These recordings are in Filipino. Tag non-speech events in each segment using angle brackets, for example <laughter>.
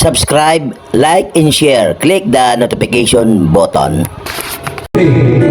subscribe, like, and share. Click the notification button. Kung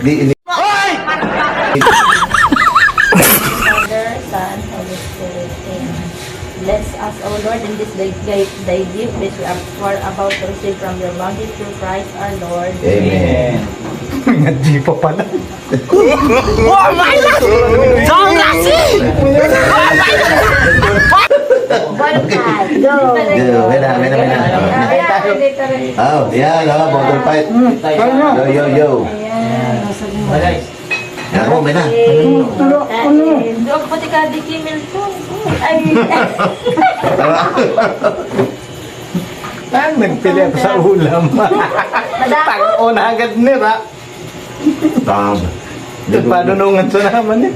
Di, Spirit. Amen. Bless us, O Lord, in this thy, thy, thy gift which we are for about to receive from your bounty through Christ our Lord. Amen. Nga pa pala. One five, go! Go, may na, may na, may na. Ayan, dito rin. Oh, yan, oh, bottle fight. Yo, yo, yo. Ayan. Yan mo, may na. Kain. Doon pati ka di Kimil to. Ay, Ang nagpili ako sa ulam. Tang-una agad nila. Tam. Nagpanunungan sa naman eh.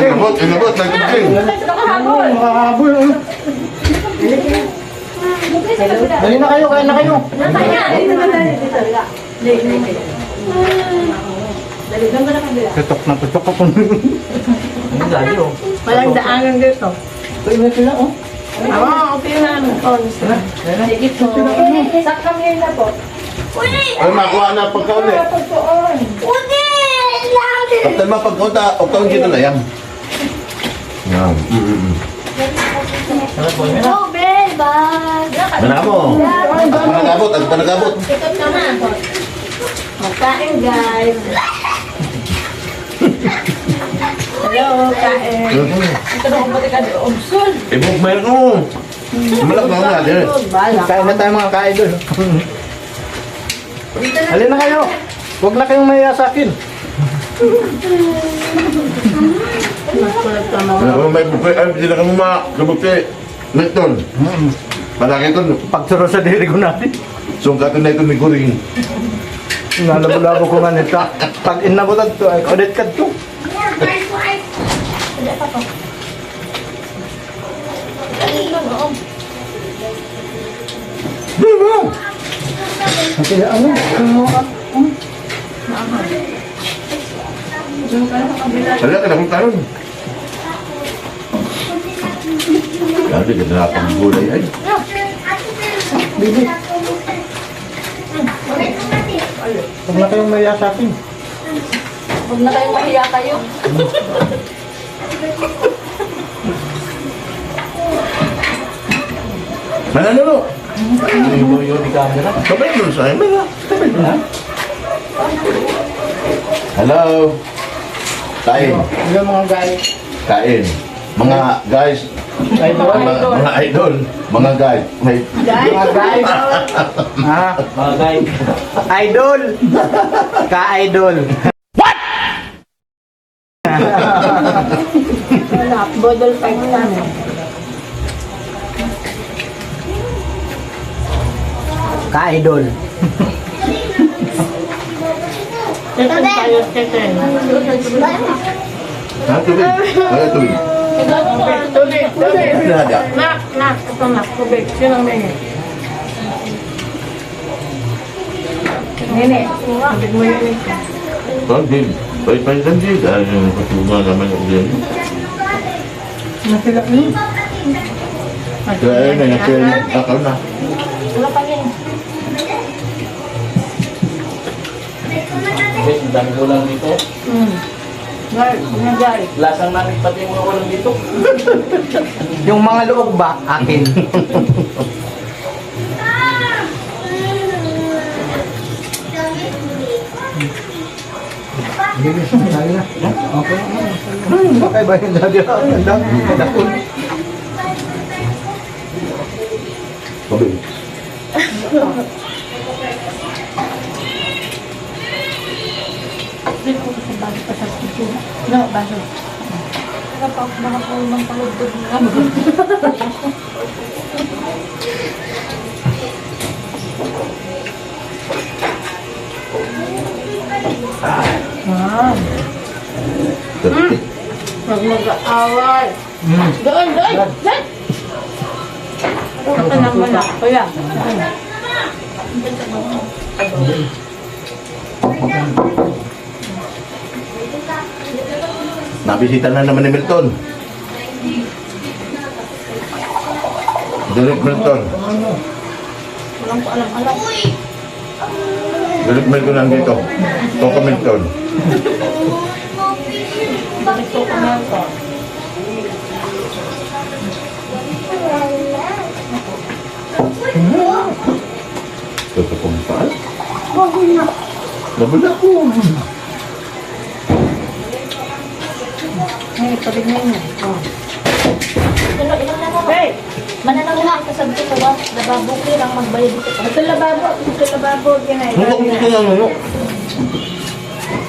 Inabot, inabot, nagkakasing. Nakahabol. Mahabol. Dali na kayo, kaya na kayo. Dito na dito. Dito, dito. Dali. Tutok tutok ako. Walang daanan dito. Pwede sila, oh. Ah, okay na. Oh, Sige po. Sak kami na po. Ay, makuha na pagkauli. Pagtuon. Kapag mapagkaunta, uktaon dito na yan. Yan. Oh, Bel, bag. Manamo. Panagabot, at panagabot. Ikot ka na. Magkain, guys. Hello, kain. Ito na kumputi ka doon. Obsul. Ibog meron mo. Malak na nga din. Kain na tayo mga ka-idol. Halin na kayo. Huwag na kayong maya sa akin. Ano may bukay, ay, hindi na kami makabukay. Nagton. Malaki ito. Pagturo sa diri ko natin. Sungkaton na ito ni Kuring. Nalabo-labo ko nga nito. Pag inabutan to, ay audit ka to. Di ba? Kaya ano? Wala ka na kung karon. Sabi ka na pang gulay ay. Huwag na kayong maya sa akin. Huwag na kayong mahiya kayo. Manano no? Yung yung di camera. Sabay mo sa amin ha. Hello. Kain. Yung mga guys. Kain. Mga guys, Idol. Mga, mga idol, mga guide. May, Mga guys. <laughs> Ah, Mga guys. idol. Ka-idol. Wala, bodol fight kami. Ka-idol. Chicken tayo, chicken. ha, tubig. Wala tubig. Tubig, tubig. Nada. Nak, nak, ito nak, tubig. Sino ang nene? Nene, tubig mo yun. Din. Pay-pay lang din. Dahil yung katulungan naman yung din. Nasila, hmm? Kaya na yun, nakal na. Wala pa. Guys, ang dami dito. Hmm. Guys. Lasang namin pati yung mga ulam dito. <laughs> Yung mga loob ba, akin. Okay. Okay ba yung dati? Ang dami. Ang dami. Tubig. No, baso. Baka pa, baka po mang palugtod na. Ah, Tubig. Huwag mag-aaway. Mm. Doon, doon, doon. Ito na muna. Kuya. Nabisita na naman ni Milton. Direk Milton. Walang ko alam, alam. Direk Milton nandito. Toko Milton. Ito ka na ito. Toto kong saan? Nabula ko. Hey. Oh. Mananaw na ako sabi ko ba, lababo ko lang magbayad dito. Ito lababo. Ito lababo. Ginay. Nunok dito na nunok.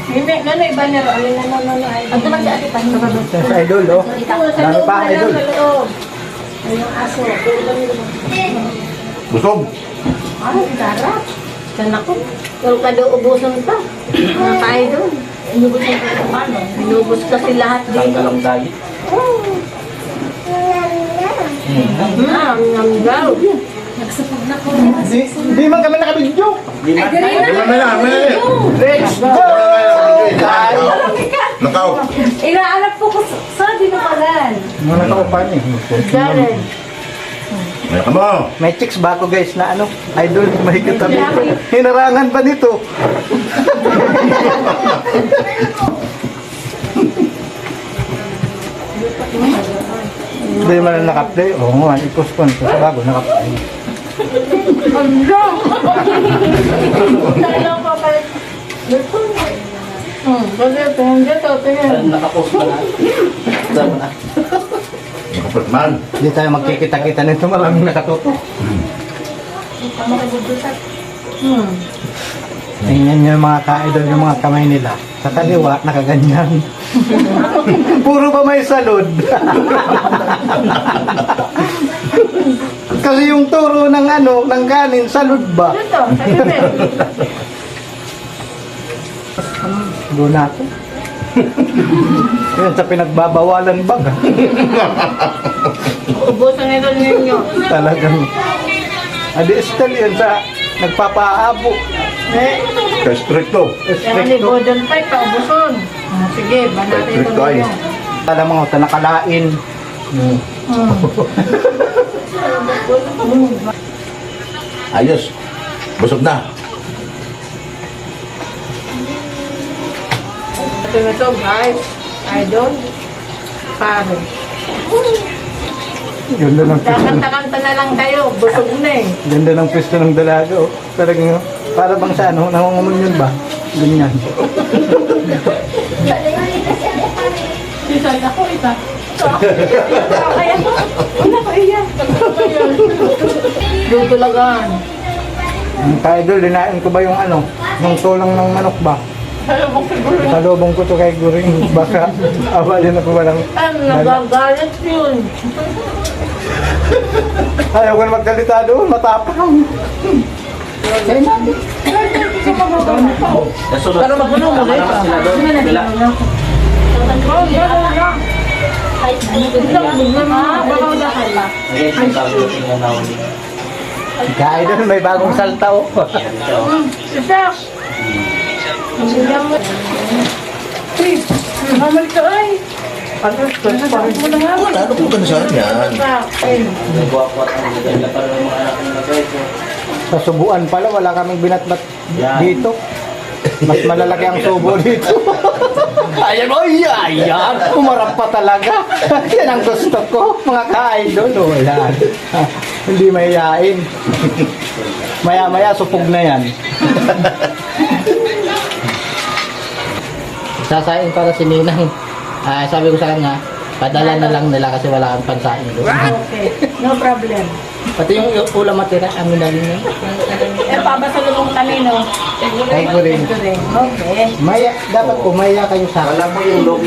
Hindi, ano iba niya ro? Alin na no, no, no. Ang naman si Ate Pani. Sa idol, oh. Ito, sa Dami pa, na lang, idol. sa. Yung aso. Busog. Ay, sarap. Diyan ako. Pero kada ubusan pa. Mga ka-idol. Inubusan ko ito paano. Inubos kasi lahat dito. Tanggal ang diet. Ah, ang daw. Di, di man kami nakabidyo. Di man tayo. Wala na yan, wala na yan. Let's go! Nakaw. Inaalap po ko sa- dinupalan. Mga nakaupan eh. Darren. Ka mo. May chicks ba ako guys na ano? Idol, may katabi ko. Hinarangan pa nito. Hindi man na nakaplay. Oo nga, ipospon ko sa bago nakaplay. Saan ako papalit? Dito. Hmm, kasi tingin dito, tingin. Nakapost na na. Tama na. Nakapit man. Hindi tayo magkikita-kita nito. Maraming nakatuto. Hmm. Tingnan nyo yung mga ka-idol yung mga kamay nila. Sa kaliwa, nakaganyan. <laughs> Puro ba may salod? <laughs> Kasi yung turo ng ano, ng kanin, salod ba? Dito, sa gilid. Doon natin. Yan sa pinagbabawalan baga. Ubusan nito ninyo. Talagang. Adi Estel yun sa nagpapaabo. Eh, Kay stricto. kaya ni. Bodon Fight, paubuson. Ah, sige, banate ito Stricto ay. ninyo. Alam mo, ta nakalain. Hmm. Ayos. Busog na. Ito na to, guys. Idol. Pare. Ganda ng pwesto. Kakanta-kanta na lang kayo. Busog na eh. Ganda ng pwesto ng dalaga. Oh. Talagang, para bang sa ano, nangungumun yun ba? Ganyan. Isa ako, isa. Kaya ko, wala ko iya. Tutulagan. Ang ka-idol, dinain ko ba yung ano? Yung tulang ng manok ba? Salubong ko to kay Guring. Baka awalin ako ba ng... Ay, nagagalit yun. Ayaw ko na magkalita doon, matapang. Pero magulo mo rin. Sila doon. Sila. Ah, baka udahan pa. Ka-idol, may bagong salta oh. Isa. Mamal ka ay. Ano ka na saan yan? Sa subuan pala, wala kaming binatbat dito. Mas malalaki ang subo <laughs> dito. ayan, oy, ayan. Umarap pa talaga. <laughs> Yan ang gusto ko, mga ka-idol. Wala. <laughs> Hindi mayayain. Maya-maya, supog na yan. Sasain para si Ninang. Ah, sabi ko sa kanya, padala na lang nila kasi wala kang pansain doon. Okay, no problem. Pati yung ulam matira, na rin yun. Eh, pabasalubong kami, no? Ay, Guring. Okay. Maya, dapat umaya kayo sa akin. mo yung loob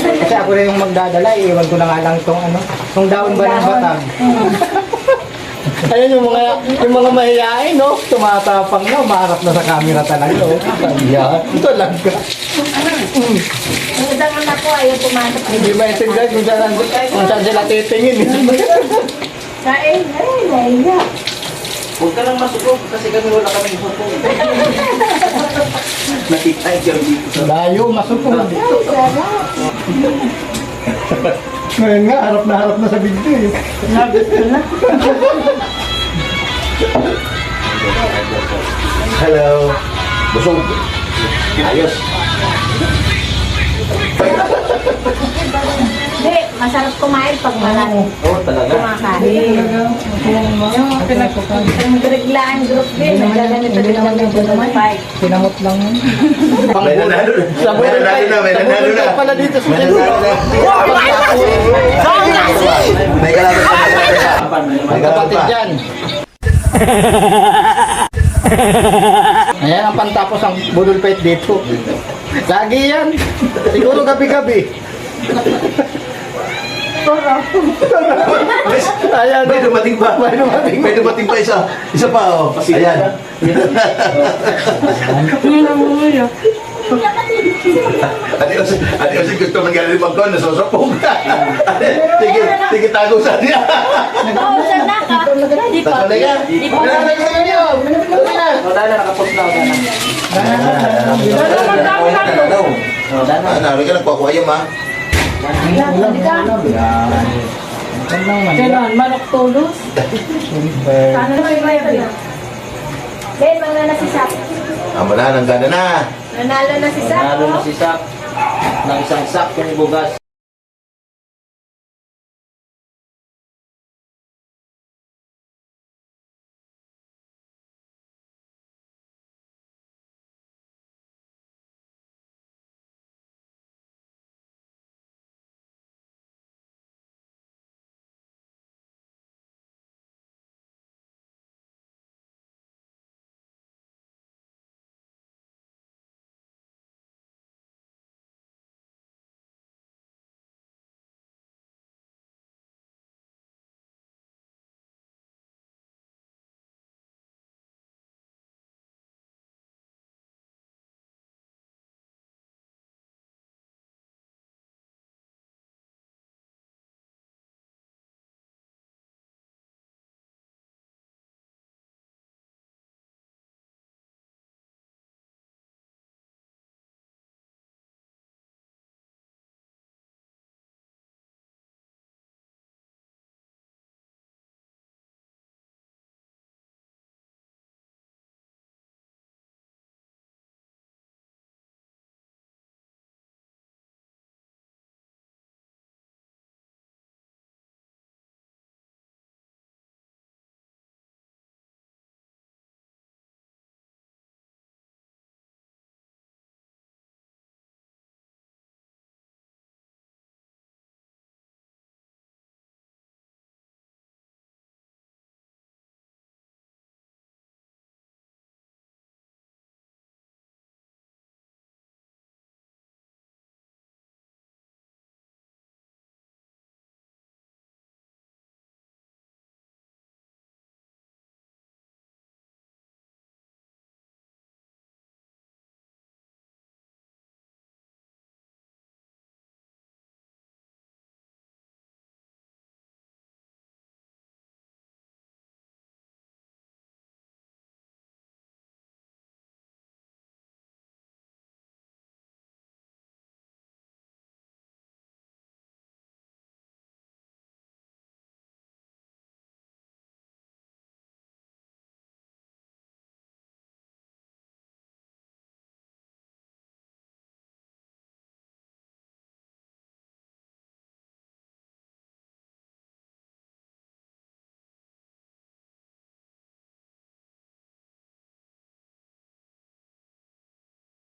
Kasi ako na yung magdadala, iiwan ko na nga lang itong ano, itong daon ba ng batang. Ayun yung mga yung mga mahihain, no? Tumatapang na, umarap na sa camera talaga, oh. Ayan, talaga. Ang isang anak ko, ayaw pumasok. Hindi maintindihan kung saan, kung saan sila titingin. Kain, ay, naiya. Huwag ka lang masukog kasi kami wala kaming hukong. Nakita yung dito. Layo, masupong. Ngayon nga, harap na harap na sa video eh. Hello. Busog. Ayos. Hindi, masarap kumain pag marami Oo, talaga. kumakain. Yung pinagreglaan group din, nagkaganito din kami ng fight. Sinamot lang yun. May nanalo na. May nanalo na. May nanalo na. pala dito sa May nanalo na. May kalaban pa. May Kapatid pa. dyan. <laughs> Ayan ang pantapos ang budol pet dito. Lagi yan. Siguro gabi-gabi. Ayan. May dumating pa. May dumating. May dumating pa isa. Isa pa, oh. Ayan. Ate Osi, Ate Osi gusto man galing magkon, nasusupong. Sige, sige tago sa niya. Oo, sana ka. Di pa. Tago na. Wala na sa. O, dala, nakapost na ako sana. O, dala. Nalo ka nagpakuha yung ma. Kailan? Manok tulos? Sana na may bayan. Ben, mga na si Sak. Ah, wala nang gana na. Nanalo na si Sak. Nanalo na si Sak ng isang sak yung bugas.